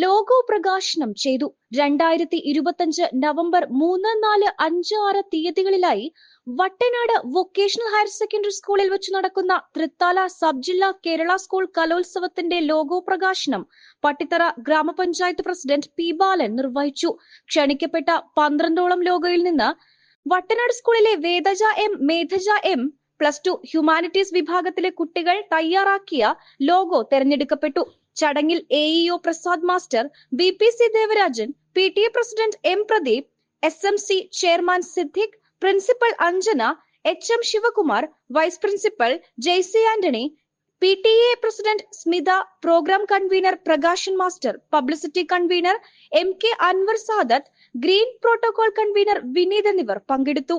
Logo പ്രകാശനം ചെയ്തു. രണ്ടായിരത്തി ഇരുപത്തഞ്ച് നവംബർ മൂന്ന് നാല് അഞ്ച് ആറ് തീയതികളിലായി വട്ടനാട് വൊക്കേഷണൽ ഹയർ സെക്കൻഡറി സ്കൂളിൽ വെച്ച് നടക്കുന്ന തൃത്താല സബ് ജില്ലാ കേരള സ്കൂൾ കലോത്സവത്തിന്റെ ലോഗോ പ്രകാശനം പട്ടിത്തറ ഗ്രാമപഞ്ചായത്ത് പ്രസിഡന്റ് പി ബാലൻ നിർവഹിച്ചു. ക്ഷണിക്കപ്പെട്ട പന്ത്രണ്ടോളം ലോഗോയിൽ നിന്ന് വട്ടനാട് സ്കൂളിലെ Vedaja M Medhaja M plus two humanities വിഭാഗത്തിലെ കുട്ടികൾ തയ്യാറാക്കിയ ലോഗോ തെരഞ്ഞെടുക്കപ്പെട്ടു. ചടങ്ങിൽ A EO Prasad master B P C Devarajan P T A president M Pradeep S M C chairman Siddique principal Anjana H M Sivakumar vice principal Jaisy Antony P T A president Smitha programme convener Prakashan master publicity convener M K Anwar Sadath green protocol convener Vineeth എന്നിവർ പങ്കെടുത്തു.